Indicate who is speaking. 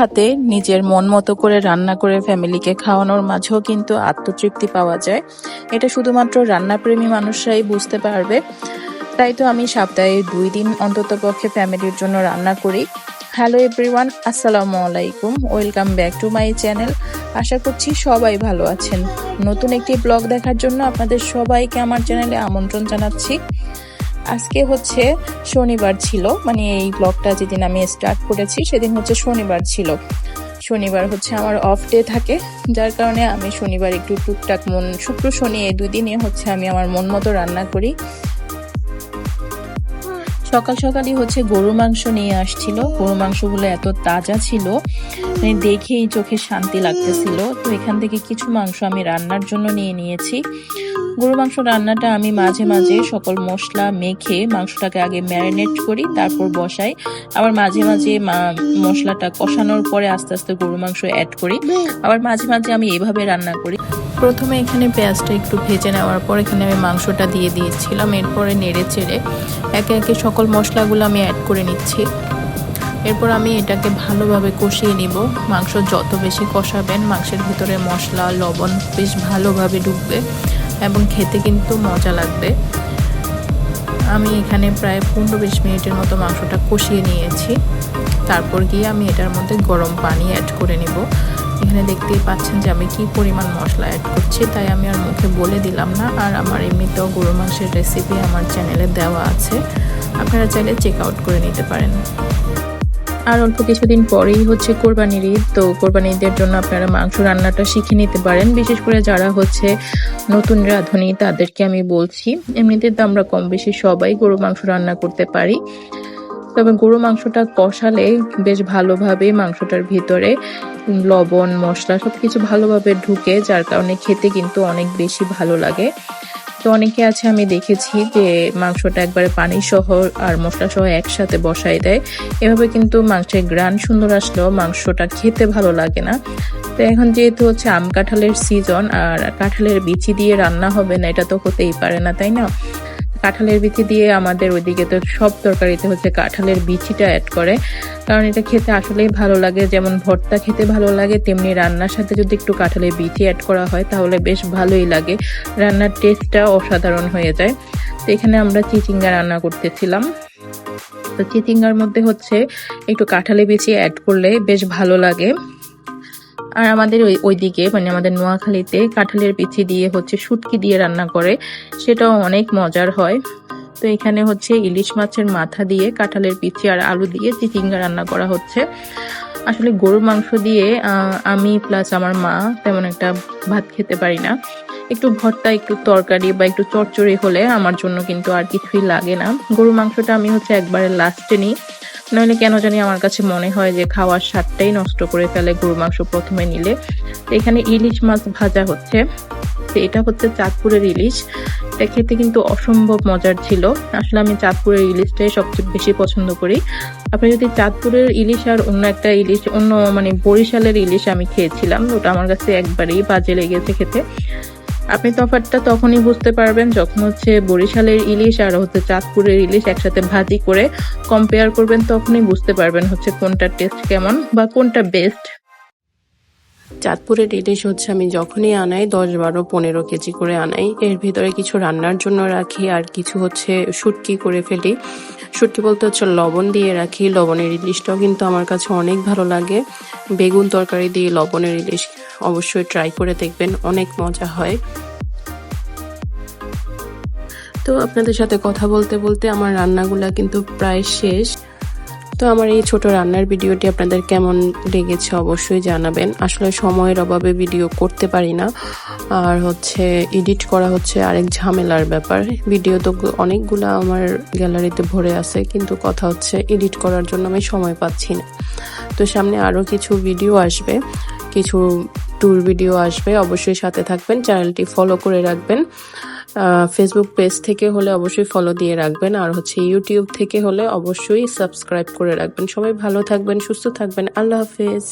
Speaker 1: হাতে নিজের মন মতো করে রান্না করে ফ্যামিলিকে খাওয়ানোর মাঝেও কিন্তু আত্মতৃপ্তি পাওয়া যায়। এটা শুধুমাত্র রান্নাপ্রেমী মানুষরাই বুঝতে পারবে। তাই তো আমি সপ্তাহে দুই দিন অন্তত পক্ষে ফ্যামিলির জন্য রান্না করি। হ্যালো এভরিওয়ান, আসসালামু আলাইকুম। Welcome back to my channel. আশা করছি সবাই ভালো আছেন। নতুন একটি ব্লগ দেখার জন্য আপনাদের সবাইকে আমার চ্যানেলে আমন্ত্রণ জানাচ্ছি। আজকে হচ্ছে শনিবার ছিল মানে এই ব্লগটা যেদিন আমি স্টার্ট করেছি সেদিন হচ্ছে শনিবার ছিল। শনিবার হচ্ছে আমার অফ ডে থাকে, যার কারণে আমি শনিবার একটু টুকটাক মন, শুক্র, শনি এই দুই দিনে হচ্ছে আমি আমার মন মতো রান্না করি। সকাল সকালই হচ্ছে গরু মাংস নিয়ে আসছিল গরু মাংসগুলো এত তাজা ছিল মানে দেখেই চোখে শান্তি লাগতেছিল। তো এখান থেকে কিছু মাংস আমি রান্নার জন্য নিয়ে নিয়েছি। গরু মাংস রান্নাটা আমি মাঝে মাঝে সকল মশলা মেখে মাংসটাকে আগে ম্যারিনেট করি, তারপর বসাই। আবার মাঝে মাঝে মশলাটা কষানোর পরে আস্তে আস্তে গরু মাংস অ্যাড করি। আবার মাঝে মাঝে আমি এভাবে রান্না করি। প্রথমে এখানে পেঁয়াজটা একটু ভেজে নেওয়ার পর এখানে আমি মাংসটা দিয়ে দিয়েছিলাম, এরপরে নেড়ে চেড়ে একে একে সকল মশলাগুলো আমি অ্যাড করে নিচ্ছি। এরপর আমি এটাকে ভালোভাবে কষিয়ে নিব। মাংস যত বেশি কষাবেন, মাংসের ভিতরে মশলা, লবণ বেশ ভালোভাবে ঢুকবে। এবং খেতে কিন্তু মজা লাগবে। আমি এখানে প্রায় পনেরো বিশ মিনিটের মতো মাংসটা কষিয়ে নিয়েছি। তারপর গিয়ে আমি এটার মধ্যে গরম পানি অ্যাড করে নিব। এখানে দেখতেই পাচ্ছেন যে আমি কি পরিমাণ মশলা অ্যাড করছি, তাই আমি আর মুখে বলে দিলাম না। আর আমার এমনিতেও গরু মাংসের রেসিপি আমার চ্যানেলে দেওয়া আছে। আপনারা চাইলে চেক আউট করে নিতে পারেন। আর অল্প কিছুদিন পরেই হচ্ছে কোরবানির ঈদ, তো কোরবানির ঈদের জন্য আপনারা মাংস রান্নাটা শিখে নিতে পারেন। বিশেষ করে যারা হচ্ছে নতুন রাঁধুনি, তাদেরকে আমি বলছি, এমনিতে তো আমরা কম বেশি সবাই গরু মাংস রান্না করতে পারি। তবে গরু মাংসটা কষালে বেশ ভালোভাবে মাংসটার ভিতরে লবণ, মশলা সবকিছু ভালোভাবে ঢুকে, যার কারণে খেতে কিন্তু অনেক বেশি ভালো লাগে। তো অনেকে আছে, আমি দেখেছি যে মাংসটা একবারে পানি সহ আর মশলা সহ একসাথে বসাই দেয়। এভাবে কিন্তু মাংসের গ্রান সুন্দর আসলেও মাংসটা খেতে ভালো লাগে না। তো এখন যেহেতু হচ্ছে আম কাঁঠালের সিজন আর কাঁঠালের বিচি দিয়ে রান্না হবে না, এটা তো হতেই পারে না, তাই না? কাঁঠালের বিচি দিয়ে আমাদের ওইদিকে তো সব তরকারিতে হচ্ছে কাঁঠালের বিচিটা অ্যাড করে। কারণ এটা খেতে আসলেই ভালো লাগে, যেমন ভর্তা খেতে ভালো লাগে, তেমনি রান্নার সাথে যদি একটু কাঁঠালের বিচি অ্যাড করা হয় তাহলে বেশ ভালোই লাগে। রান্নার টেস্টটা অসাধারণ হয়ে যায়। তো এখানে আমরা চিচিঙ্গা রান্না করতেছিলাম। তো চিচিঙ্গার মধ্যে হচ্ছে একটু কাঁঠালি বিচি অ্যাড করলে বেশ ভালো লাগে। আর আমাদের ওই ওইদিকে মানে আমাদের নোয়াখালীতে কাঁঠালের বিচি দিয়ে হচ্ছে শুটকি দিয়ে রান্না করে, সেটাও অনেক মজার হয়। তো এখানে হচ্ছে ইলিশ মাছের মাথা দিয়ে কাঁঠালের বিচি আর আলু দিয়ে চিচিঙ্গা রান্না করা হচ্ছে। আসলে গরুর মাংস দিয়ে আমি প্লাস আমার মা তেমন একটা ভাত খেতে পারি না। একটু ভর্তা, একটু তরকারি বা একটু চচ্চড়ি হলে আমার জন্য কিন্তু আর কিছুই লাগে না। গরু মাংসটা আমি হচ্ছে একবারে লাস্টে নিই। নইলে কেন জানি আমার কাছে মনে হয় যে খাওয়ার স্বাদটাই নষ্ট করে ফেলে গরু মাংস প্রথমে নিলে। এখানে ইলিশ মাছ ভাজা হচ্ছে। এটা হচ্ছে চাঁদপুরের ইলিশ। এটা খেতে কিন্তু অসম্ভব মজার ছিল। আসলে আমি চাঁদপুরের ইলিশটাই সবচেয়ে বেশি পছন্দ করি। আপনি যদি চাঁদপুরের ইলিশ আর অন্য একটা ইলিশ, অন্য মানে বরিশালের ইলিশ আমি খেয়েছিলাম, ওটা আমার কাছে একবারেই বাজে লেগেছে খেতে। আপনি তফাৎটা তখনই বুঝতে পারবেন যখন হচ্ছে বরিশালের ইলিশ আর হচ্ছে চাঁদপুরের ইলিশ একসাথে ভাজি করে কম্পেয়ার করবেন, তখনই বুঝতে পারবেন হচ্ছে কোনটা টেস্ট কেমন বা কোনটা বেস্ট
Speaker 2: চাঁদপুরের ইলিশ হচ্ছে আমি যখনই আনাই, দশ বারো, পনেরো কেজি করে আনাই। এর ভিতরে কিছু রান্নার জন্য রাখি আর কিছু হচ্ছে শুটকি করে ফেলি। শুটকি বলতে হচ্ছে লবণ দিয়ে রাখি। লবণের ইলিশটাও কিন্তু আমার কাছে অনেক ভালো লাগে। বেগুন তরকারি দিয়ে লবণের ইলিশ অবশ্যই ট্রাই করে দেখবেন, অনেক মজা হয়। তো আপনাদের সাথে কথা বলতে বলতে আমার রান্নাগুলা কিন্তু প্রায় শেষ। তো আমার এই ছোট রান্নার ভিডিওটি আপনাদের কেমন লেগেছে অবশ্যই জানাবেন। আসলে সময়ের অভাবে ভিডিও করতে পারি না। আর হচ্ছে এডিট করা হচ্ছে আরেক ঝামেলার ব্যাপার। ভিডিও তো অনেকগুলো আমার গ্যালারিতে ভরে আছে, কিন্তু কথা হচ্ছে এডিট করার জন্য আমি সময় পাচ্ছি না। তো সামনে আরও কিছু ভিডিও আসবে, কিছু ট্যুর ভিডিও আসবে। অবশ্যই সাথে থাকবেন, চ্যানেলটি ফলো করে রাখবেন। ফেসবুক পেজ থেকে হলে অবশ্যই ফলো দিয়ে রাখবেন, আর হচ্ছে ইউটিউব থেকে হলে অবশ্যই সাবস্ক্রাইব করে রাখবেন। সবাই ভালো থাকবেন, সুস্থ থাকবেন। আল্লাহ হাফেজ।